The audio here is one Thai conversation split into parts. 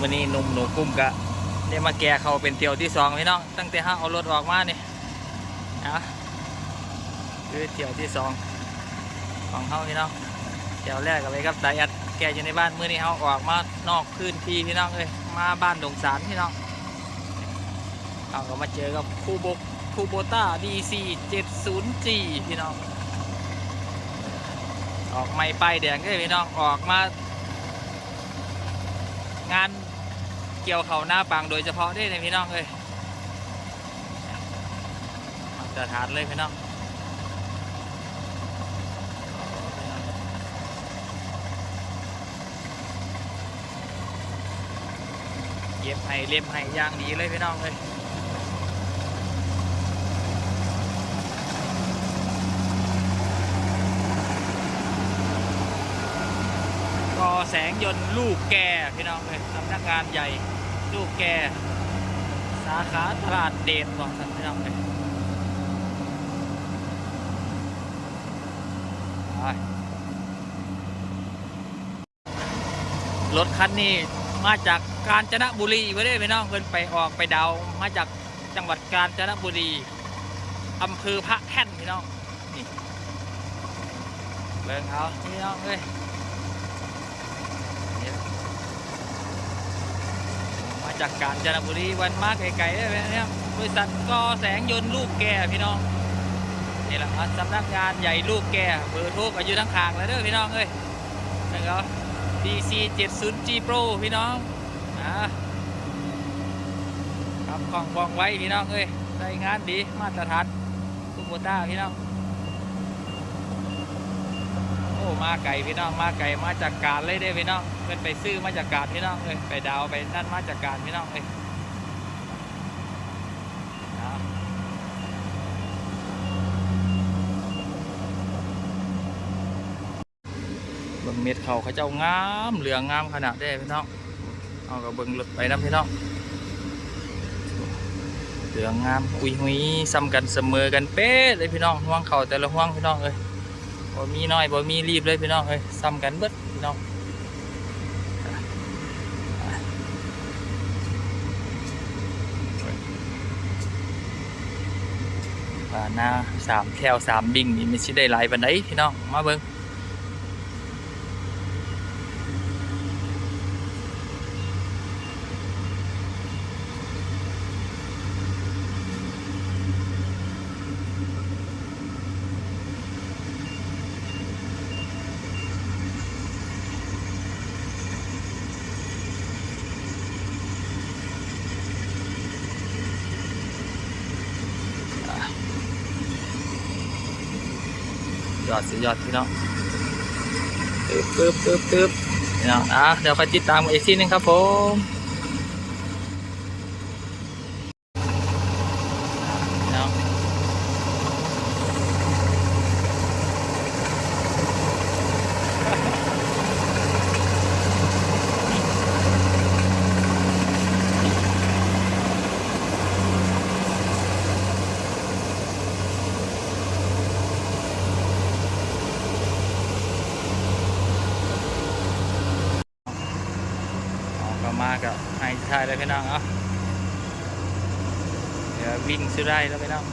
วันนี้หนุ่มหนูกุ้มกะได้มาแก่เขาเป็นเตียวที่สองพี่น้อง ตั้งแต่ห้าเอารถออกมาเนี่ยนะคือเตียวที่สองของเขาพี่น้องเตียวแรกกับไปครับสายอัดแก่อยู่ในบ้านเมื่อนี้เขาออกมานอกพื้นที่พี่น้องเลยมาบ้านดงสารพี่น้องเราก็มาเจอกับคูโบคูโบต้า DC 70G พี่น้อง ออกไม่ไปแดงเลยพี่น้องออกมางาน กี่ยวเขาหน้าปังโดยเฉพาะด้เลยพี่น้องเลยมาตรฐานเลยพี่น้องเย็บให้เล็บให้ย่างดีเลยพี่น้องเลยก็แสงยนต์ลูกแก่พี่น้องเลยสำนักงานใหญ่ ลูกแก สาขาตลาดเดชบอกท่านพี่น้องเลยไปรถคันนี้มาจากกาญจนบุรีไม่ได้พี่น้องเพิ่นไปออกไปดาวมาจากจังหวัดกาญจนบุรีอำเภอพระแท่นพี่น้องนี่เบิ่งเอาพี่น้องเลย มา จากกาญจนบุรีวันมาไกลๆได้ไหมเนี่ยบริษัทกอแสงยนต์ลูกแก่พี่น้องนี่แหละสำนักงานใหญ่ลูกแก่เบอร์โทรก็อยู่ทั้งขางแล้วเด้อพี่น้องเอ้ยนะครับ DC 70G Pro พี่น้องอ่าครับกล้องวองไว้พี่น้องเอ้ยใช้งานดีมาตรฐานทุกโบต้าพี่น้องโอ้ มาไก่พี่น้องมาไก่มาจากกาญเลยเด้พี่น้องเพิ่อนไปซื้อมาจากกาญพี่น้องเลยไปดาวไปนั่นมาจากกาญพี่น้องเลยเบิ่งเม็ดเขาเขาเจ้างามเหลืองงามขนาดได้พี่น้องเอากับเบิ่งรถไปนะพี่น้องเหลืองงามอุ้ยหุยซ้ำกันเสมอกันเป๊ะเลยพี่น้องห่วงเขาแต่ละห่วงพี่น้องเลย บ่มีน้อยบ่มีรีบเลยพี่น้องเลยซ้ำกันเบิดพี่น้องป่าน้าสามแถวสามบิ่งนี่ไม่ใช่ได้หลายบันไดพี่น้องมาเบิ้ง ยอดสุดยอดพี่น้องตึ๊บตึ๊บตึ๊บตึ๊บพี่น้องอะเดี๋ยวไปติดตามอีกทีหนึงครับผมพี่น้องออกก็มากับไฮชายเลยพี่น้องเนาะเดี๋ยววิ่งซื้อได้แล้วพี่น้อง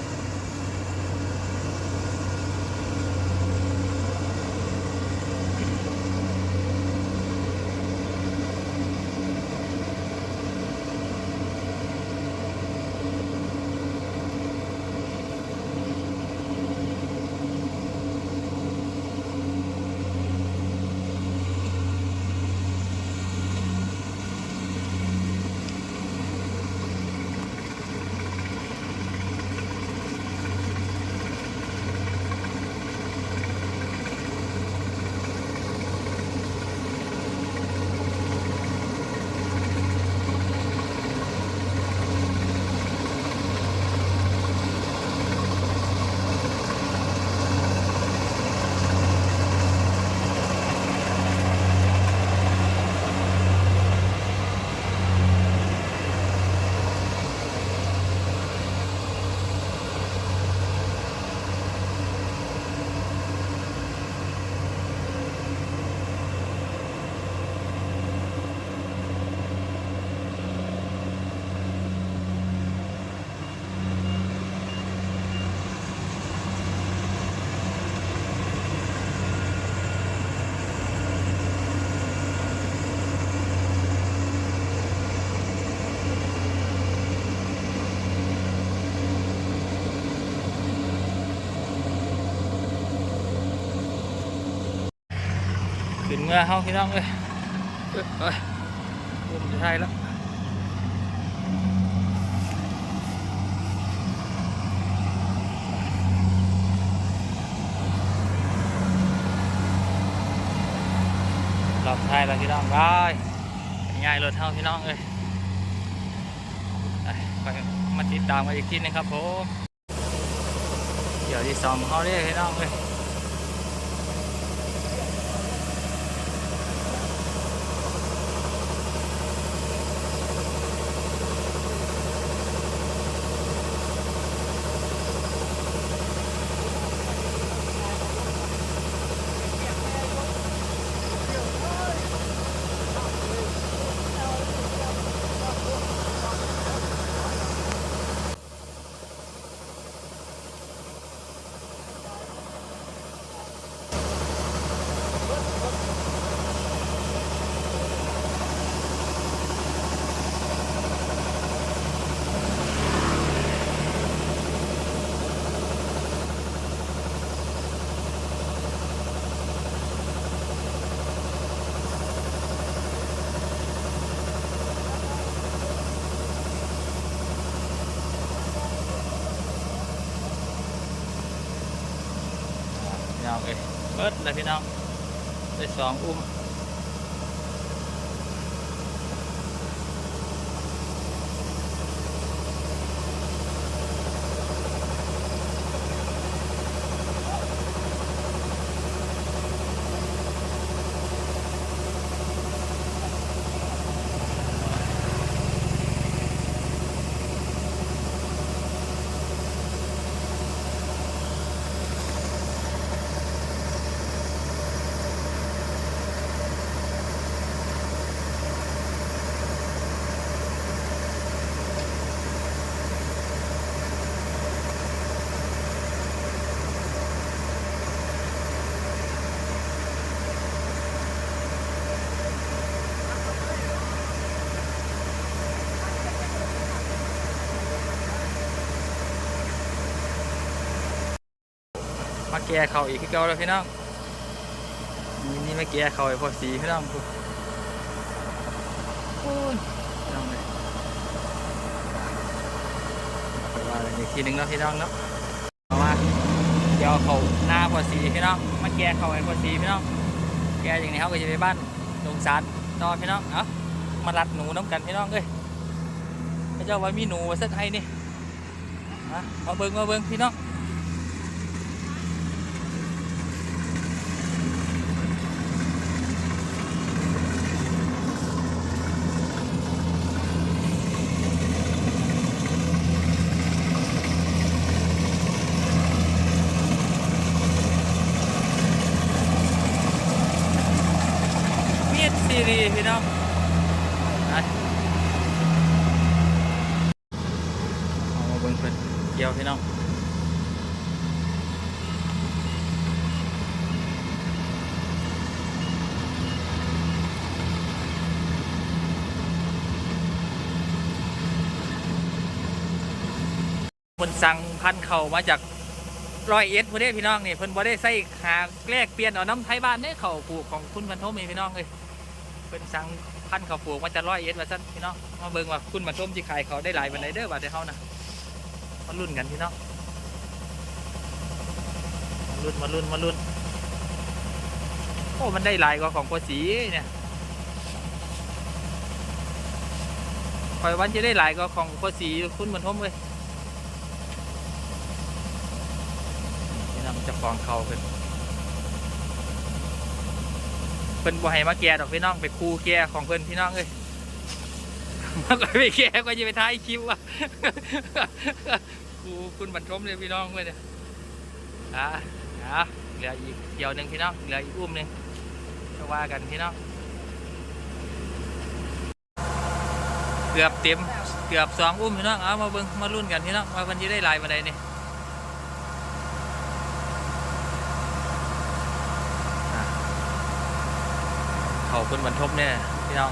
เมื่อเฮาพี่น้องเอ้ยเอ้ยเอ้ยอุ้มจะได้แล้วรอบท้ายแล้วพี่น้องไปง่ายรถเฮาพี่น้องเอ้ยไปมาติดตามกันอีกทีนึงครับผมเดี๋ยวที่สองเขาเด้อพี่น้องเอ้ย พี่น้องเอ้ ยเบิดเลย แก่เขาอีกคือเก่าแล้วพี่น้องนี่นี่มาแก่เขาไอ้พวกสีพี่น้องกูโอ้ยพี่น้องเลยไปว่าอีกทีหนึงเนาะพี่น้องเนาะเอาว่าเดี๋ยวเขาหน้าพอสีพี่น้องมาแก่เขาไอ้พอสีพี่น้องแก่อย่างนี้เขาก็จะไปบ้านลงสารต่อพี่น้องเอ้ามารัดหนูน้ำกันพี่น้องเอ้ยพระเจ้าว่ามีหนูสักไทยนี่มามาเบิ้งมาเบิ้งพี่น้อง มีดีพี่น้องเอามาเบิ่งเพิ่นเกี่ยวพี่น้องเพิ่นสั่งพันเข้ามาจากรอยเอ็ดพุ่นเด้พี่น้องนี่เพิ่นบ่ได้ใส่ขาแลกเปลี่ยนเอาน้ำไทยบ้านเด้เข้าปลูกของคุณบรรทมีพี่น้องเอ้ย เพิ่นสั่งพันธุ์เข้าปลูกมาจากร้อยเอ็ดว่าซั่นพี่น้องมาเบิ่งว่าคุณบรรทมสิขายเขาได้หลายปานใดเด้อบาดเดยวเฮานะมาลุ้นกันพี่น้องมาลุ้นมาลุ้นมาลุ้นโอ้มันได้หลายกว่าของโกสีเนี่ยคอยวันจะได้หลายกว่าของโกสีคุณบรรทมเว้ยนี่นำเจะฟองเขาเป็นเพิ่นบ่ให้มาแก่ดอกพี่น้องไปคูแก่ของเพิ่นพี่น้องเอ้ยมาก็ไปแก่ก็จะไปท้ายคลิปว่ะคูคุณบรรทมเลยพี่น้องเว้ยเนี่ยอะอะเหลืออีกเดียวหนึ่งพี่น้องเหลืออีกอุ้มหนึ่งก็ว่ากันพี่น้องเกือบเต็มเกือบสองอุ้มพี่น้องเอามาเบิ่งมาลุ้นกันพี่น้องว่ามันจะได้ลายมาได้นี่ เขาคุณบรรทบเนี่ยพี่น้อง